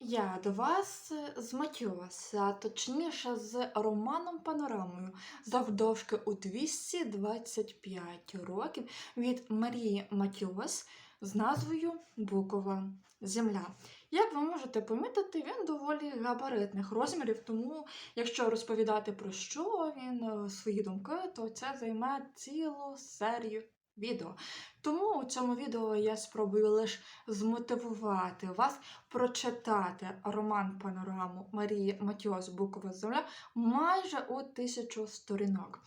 Я до вас з Матіоса, точніше з романом Панорамою, завдовжки у 225 років від Марії Матіос з назвою Букова Земля. Як ви можете помітити, він доволі габаритних розмірів, тому якщо розповідати про що він, е, свої думки, то це займе цілу серію відео. Тому у цьому відео я спробую лише змотивувати вас прочитати роман панораму Марії Матіос Букова Земля майже у тисячу сторінок.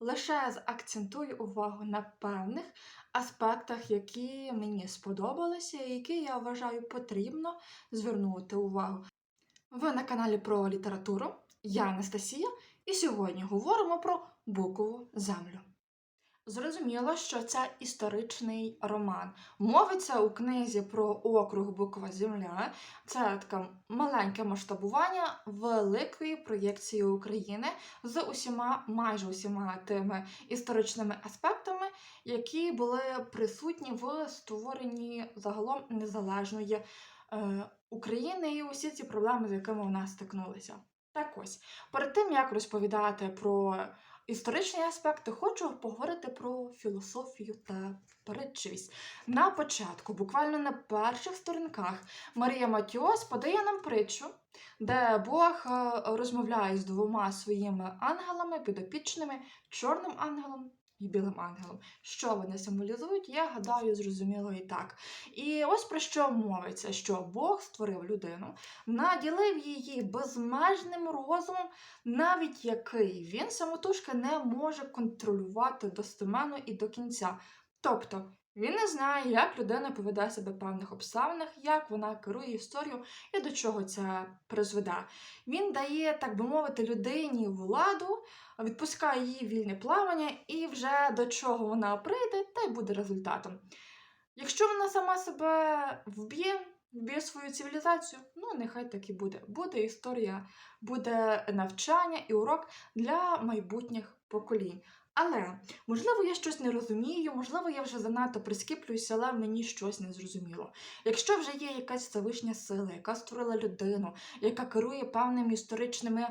Лише заакцентую увагу на певних аспектах, які мені сподобалися, і які я вважаю потрібно звернути увагу. Ви на каналі про літературу. Я Анастасія, і сьогодні говоримо про Букову землю. Зрозуміло, що це історичний роман. Мовиться у книзі про округ Букова Земля. Це таке маленьке масштабування великої проєкції України з усіма, майже усіма тими історичними аспектами, які були присутні в створенні загалом незалежної е, України і усі ці проблеми, з якими вона стикнулася. Так ось, перед тим як розповідати про історичні аспекти, хочу поговорити про філософію та передчивість. На початку, буквально на перших сторінках, Марія Матіос подає нам притчу, де Бог е, розмовляє з двома своїми ангелами, підопічними, чорним ангелом. І білим ангелом. Що вони символізують, я гадаю, зрозуміло і так. І ось про що мовиться: що Бог створив людину, наділив її безмежним розумом, навіть який він самотужки не може контролювати достеменно і до кінця. Тобто він не знає, як людина поведе себе в певних обставинах, як вона керує історією і до чого це призведе. Він дає, так би мовити, людині владу, відпускає її вільне плавання, і вже до чого вона прийде, та й буде результатом. Якщо вона сама себе вб'є, вб'є свою цивілізацію, ну нехай так і буде. Буде історія, буде навчання і урок для майбутніх поколінь. Але, можливо, я щось не розумію, можливо, я вже занадто прискіплююся, але мені щось не зрозуміло. Якщо вже є якась завишня сила, яка створила людину, яка керує певними історичними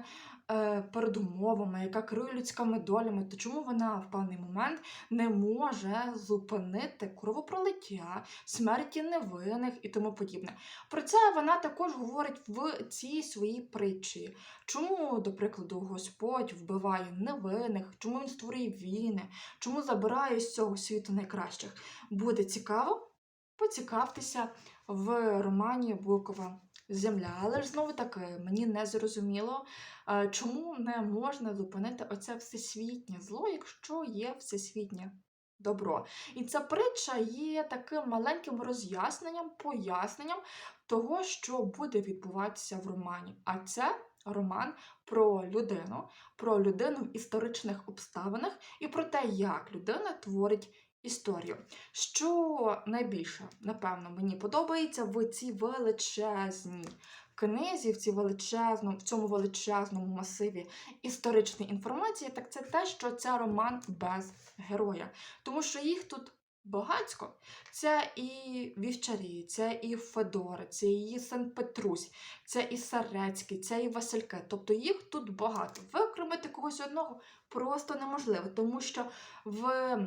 передумовами, яка керує людськими долями, то чому вона в певний момент не може зупинити кровопролиття, смерті невинних і тому подібне? Про це вона також говорить в цій своїй притчі. Чому, до прикладу, Господь вбиває невинних, чому він створює війни, чому забирає з цього світу найкращих? Буде цікаво? Поцікавтеся в романі Букова Земля. Але ж знову таки, мені не зрозуміло, е, чому не можна зупинити оце всесвітнє зло, якщо є всесвітнє добро. І ця притча є таким маленьким роз'ясненням, поясненням того, що буде відбуватися в романі. А це роман про людину, про людину в історичних обставинах і про те, як людина творить історію. Що найбільше, напевно, мені подобається в цій величезній книзі, в, цій величезному, в цьому величезному масиві історичної інформації, так це те, що це роман без героя. Тому що їх тут багацько. Це і Вівчарі, це і Федори, це і Санкт Петрусь, це і Сарецький, це і Васильке. Тобто їх тут багато. Викремити когось одного просто неможливо, тому що в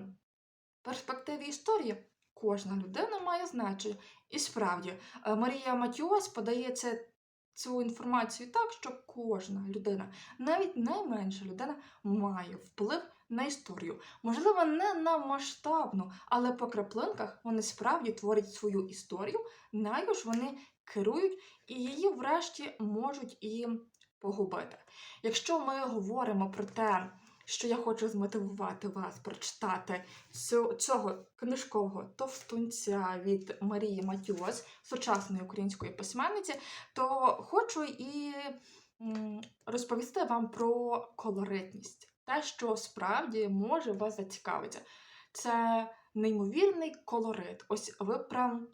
перспективі історії кожна людина має значення. І справді, е, Марія Матіос подає це, цю інформацію так, що кожна людина, навіть найменша людина, має вплив на історію. Можливо, не на масштабну, але по краплинках вони справді творять свою історію, нею ж вони керують і її, врешті, можуть і погубити. Якщо ми говоримо про те, що я хочу змотивувати вас прочитати цього книжкового товстунця від Марії Матіос, сучасної української письменниці, то хочу і розповісти вам про колоритність. Те, що справді може вас зацікавити. Це неймовірний колорит. Ось ви прям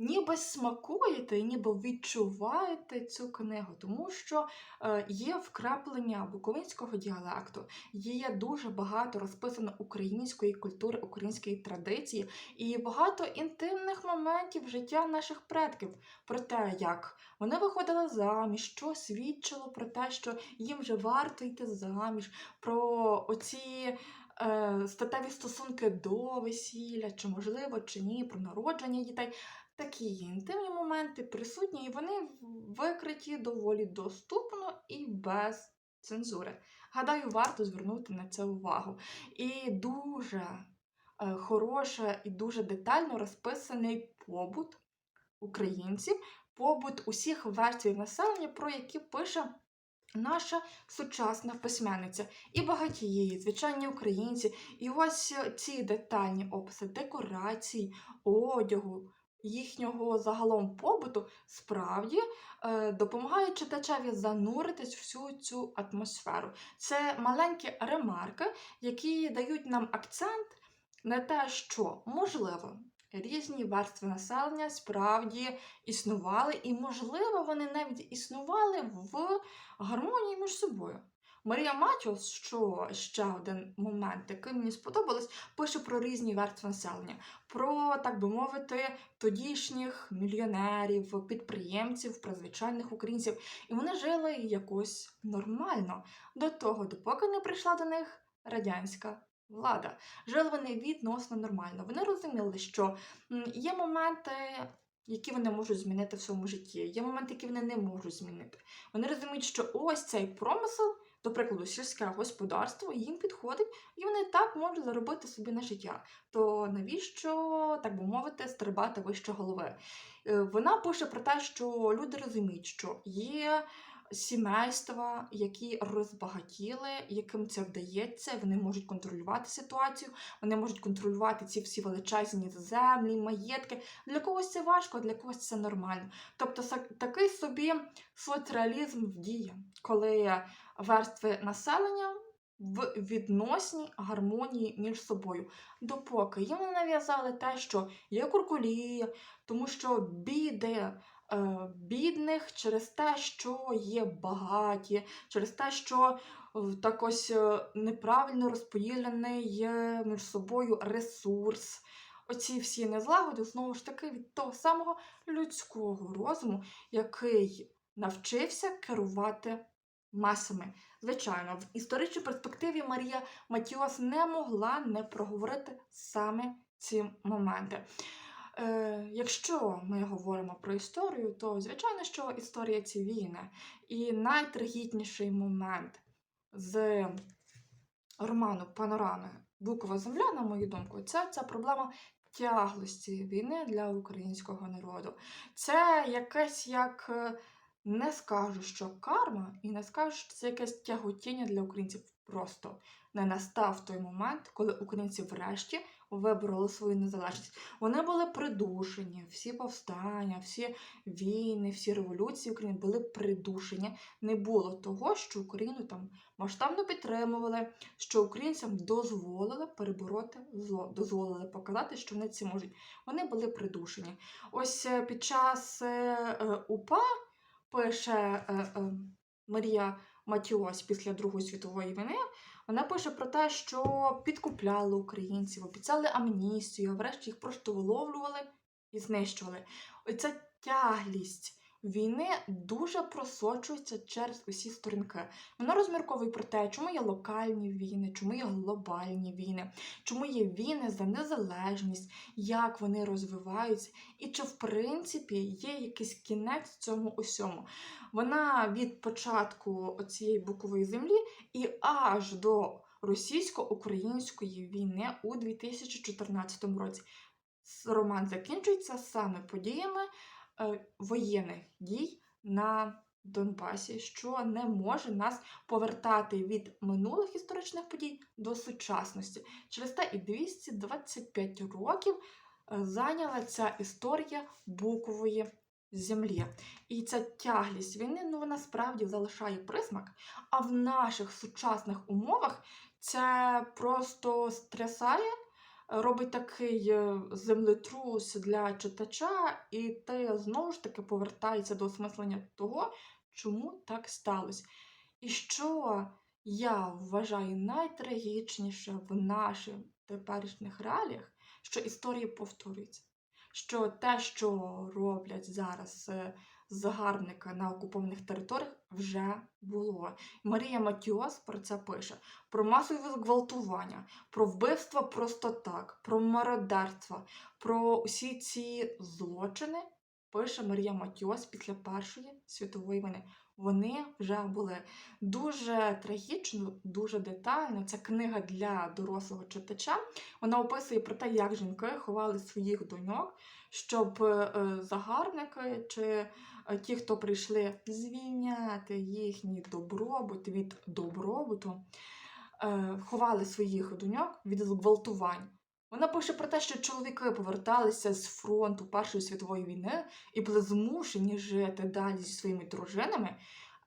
ніби смакуєте, і ніби відчуваєте цю книгу, тому що е, є вкраплення буковинського діалекту, є дуже багато розписано української культури, української традиції і багато інтимних моментів життя наших предків про те, як вони виходили заміж, що свідчило про те, що їм вже варто йти заміж, про оці е, статеві стосунки до весілля, чи можливо, чи ні, про народження дітей. Такі інтимні моменти присутні, і вони викриті доволі доступно і без цензури. Гадаю, варто звернути на це увагу. І дуже е, хороше і дуже детально розписаний побут українців, побут усіх верств населення, про які пише наша сучасна письменниця. І багатії, звичайні українці. І ось ці детальні описи декорацій, одягу. Їхнього загалом побуту справді е, допомагають читачеві зануритись всю цю атмосферу. Це маленькі ремарки, які дають нам акцент на те, що можливо різні верстви населення справді існували, і, можливо, вони навіть існували в гармонії між собою. Марія Матіос, що ще один момент, який мені сподобалось, пише про різні верстви населення, про, так би мовити, тодішніх мільйонерів, підприємців, про звичайних українців. І вони жили якось нормально до того, допоки не прийшла до них радянська влада. Жили вони відносно нормально. Вони розуміли, що є моменти. Які вони можуть змінити в своєму житті, є моменти, які вони не можуть змінити. Вони розуміють, що ось цей промисел, до прикладу, сільське господарство їм підходить, і вони так можуть заробити собі на життя. То навіщо, так би мовити, стрибати вище голови? Е, Вона пише про те, що люди розуміють, що є сімейства, які розбагатіли, яким це вдається, вони можуть контролювати ситуацію, вони можуть контролювати ці всі величезні землі, маєтки. Для когось це важко, для когось це нормально. Тобто такий собі соцреалізм в дії, коли верстви населення в відносній гармонії між собою. Допоки їм не нав'язали те, що є куркулі, тому що біди. Е, Бідних через те, що є багаті, через те, що е, так ось е, неправильно розподілений між собою ресурс. Оці всі незлагоди, знову ж таки, від того самого людського розуму, який навчився керувати масами. Звичайно, в історичній перспективі Марія Матіос не могла не проговорити саме ці моменти. Е, якщо ми говоримо про історію, то звичайно, що історія ці війни. І найтрагітніший момент з роману Панорами Букова Земля, на мою думку, це ця проблема тяглості війни для українського народу. Це якесь як. е, не скажу, що карма, і не скажу, що це якесь тяготіння для українців. Просто не настав той момент, коли українці врешті вибороли свою незалежність. Вони були придушені, всі повстання, всі війни, всі революції України були придушені. Не було того, що Україну там масштабно підтримували, що українцям дозволили перебороти зло, дозволили показати, що вони це можуть. Вони були придушені. Ось е, під час е, е, УПА пише Марія Матіос після Другої світової війни. Вона пише про те, що підкупляли українців, обіцяли амністію, а врешті їх просто виловлювали і знищували. Оця тяглість війни дуже просочується через усі сторінки. Вона розмірковує про те, чому є локальні війни, чому є глобальні війни, чому є війни за незалежність, як вони розвиваються, і чи в принципі є якийсь кінець цьому усьому. Вона від початку цієї букової землі і аж до російсько-української війни у 2014 році. Роман закінчується саме подіями воєнних дій на Донбасі, що не може нас повертати від минулих історичних подій до сучасності. Через те і 225 років е, зайняла ця історія букової землі. І ця тяглість війни ну, вона справді залишає присмак. А в наших сучасних умовах це просто стрясає робить такий е, землетрус для читача, і ти знову ж таки повертається до осмислення того, чому так сталося. І що я вважаю найтрагічніше в наших теперішніх реаліях, що історії повторюються. Що те, що роблять зараз е, загарбника на окупованих територіях, вже було. Марія Матіос про це пише: про масові зґвалтування, про вбивства просто так, про мародерство, про усі ці злочини пише Марія Матіос після Першої світової війни. Вони вже були дуже трагічно, дуже детально. Це книга для дорослого читача. Вона описує про те, як жінки ховали своїх доньок, щоб е, загарбники чи е, ті, хто прийшли звільняти їхній добробут від добробуту, е, ховали своїх доньок від зґвалтувань. Вона пише про те, що чоловіки поверталися з фронту Першої світової війни і були змушені жити далі зі своїми дружинами,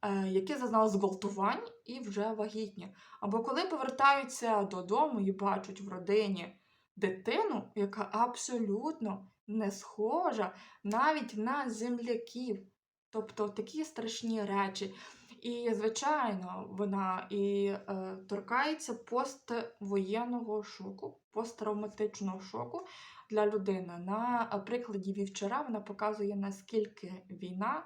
е, які зазнали зґвалтувань і вже вагітні. Або коли повертаються додому і бачать в родині дитину, яка абсолютно не схожа навіть на земляків. Тобто такі страшні речі. І, звичайно, вона і е, торкається поствоєнного шоку, посттравматичного шоку для людини. На е, прикладі вівчора вона показує, наскільки війна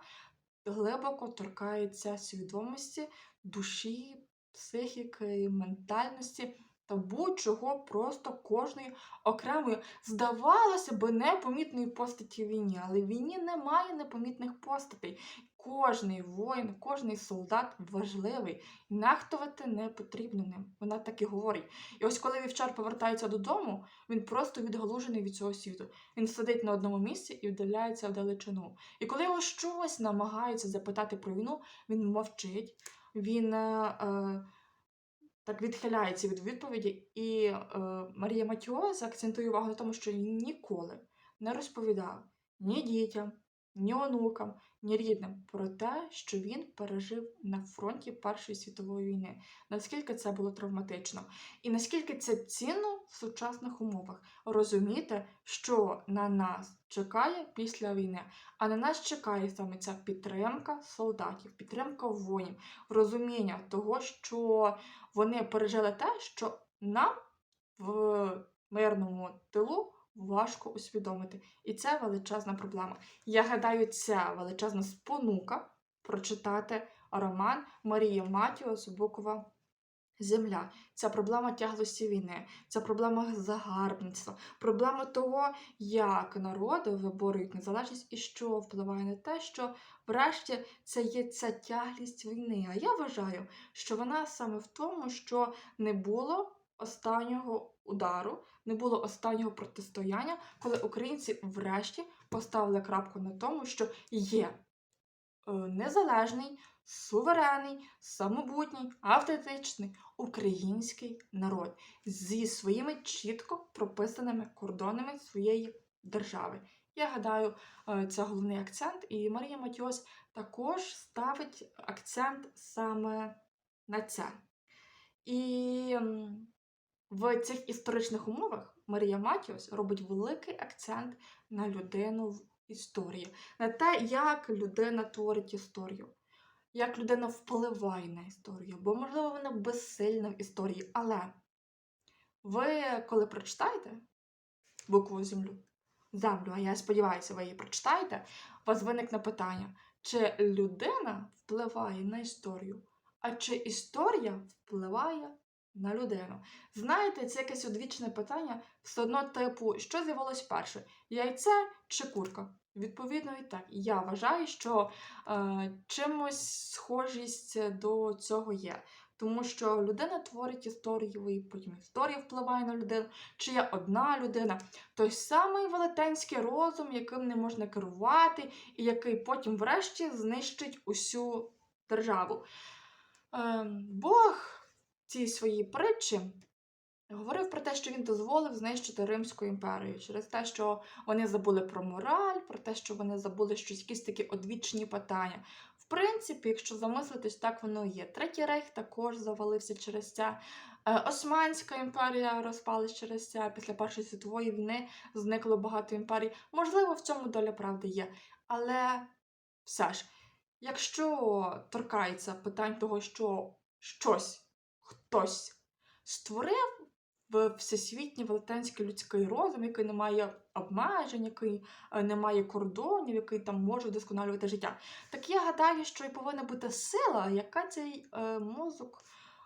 глибоко торкається свідомості, душі, психіки, ментальності та будь-чого просто кожної окремої, здавалося би, непомітної постаті війні, але війні немає непомітних постатей. Кожний воїн, кожний солдат важливий, нехтувати не потрібно ним. Вона так і говорить. І ось коли вівчар повертається додому, він просто відгалужений від цього світу. Він сидить на одному місці і вдаляється в далечину. І коли його щось намагаються запитати про війну, він мовчить, він е, е, так відхиляється від відповіді. І е, Марія Матіос акцентує увагу на тому, що він ніколи не розповідав ні дітям, ні онукам, ні рідним про те, що він пережив на фронті Першої світової війни, наскільки це було травматично, і наскільки це цінно в сучасних умовах? Розуміти, що на нас чекає після війни, а на нас чекає саме ця підтримка солдатів, підтримка воїнів, розуміння того, що вони пережили те, що нам в мирному тилу важко усвідомити. І це величезна проблема. Я гадаю, ця величезна спонука прочитати роман Марії Матіос Букова Земля. Це проблема тяглості війни, це проблема загарбництва, проблема того, як народи виборюють незалежність і що впливає на те, що врешті це є ця тяглість війни. А я вважаю, що вона саме в тому, що не було останнього удару, не було останнього протистояння, коли українці врешті поставили крапку на тому, що є е, незалежний, суверенний, самобутній, автентичний український народ зі своїми чітко прописаними кордонами своєї держави. Я гадаю, е, це головний акцент, і Марія Матіос також ставить акцент саме на це. І в цих історичних умовах Марія Матіос робить великий акцент на людину в історії, на те, як людина творить історію, як людина впливає на історію, бо, можливо, вона безсильна в історії. Але ви, коли прочитаєте букву землю, землю, а я сподіваюся, ви її прочитаєте, у вас виникне питання, чи людина впливає на історію, а чи історія впливає на людину. Знаєте, це якесь одвічне питання, все одно, типу, що з'явилось перше? Яйце чи курка? Відповідно, і так. Я вважаю, що е, чимось схожість до цього є. Тому що людина творить історію, і потім історія впливає на людину, чи є одна людина, той самий велетенський розум, яким не можна керувати, і який потім, врешті, знищить усю державу. Е, Бог цій своїй притчі говорив про те, що він дозволив знищити Римську імперію через те, що вони забули про мораль, про те, що вони забули щось якісь такі одвічні питання. В принципі, якщо замислитись, так воно є. Третій рейх також завалився через це. Е, Османська імперія розпалась через це. Після Першої світової війни зникло багато імперій. Можливо, в цьому доля правди є. Але все ж, якщо торкається питань того, що щось, хтось створив всесвітній велетенський людський розум, який не має обмежень, який е, не має кордонів, який там може вдосконалювати життя. Так я гадаю, що і повинна бути сила, яка цей е, мозок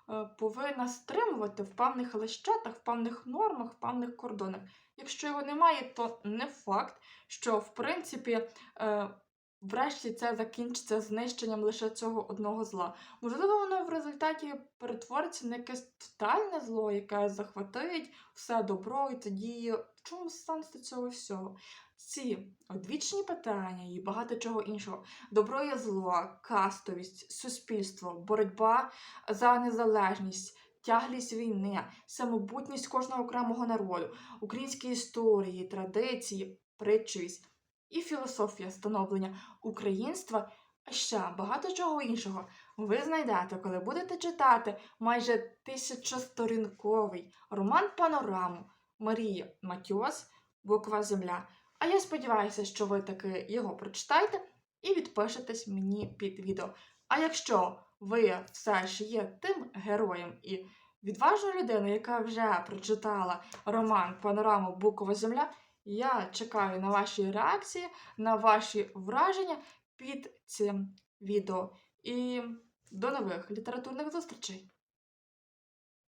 е, повинна стримувати в певних лещатах, в певних нормах, в певних кордонах. Якщо його немає, то не факт, що в принципі. Врешті це закінчиться знищенням лише цього одного зла. Можливо, воно в результаті перетвориться на якесь тотальне зло, яке захватить все добро, і тоді в чому сенс цього всього? Ці одвічні питання і багато чого іншого. Добро є зло, кастовість, суспільство, боротьба за незалежність, тяглість війни, самобутність кожного окремого народу, українські історії, традиції, притчивість і філософія становлення українства, а ще багато чого іншого ви знайдете, коли будете читати майже тисячосторінковий роман Панораму Марії Матіос Буква Земля. А я сподіваюся, що ви таки його прочитаєте і відпишетесь мені під відео. А якщо ви все ж є тим героєм і відважною людиною, яка вже прочитала роман Панораму Буква Земля, я чекаю на ваші реакції, на ваші враження під цим відео. І до нових літературних зустрічей!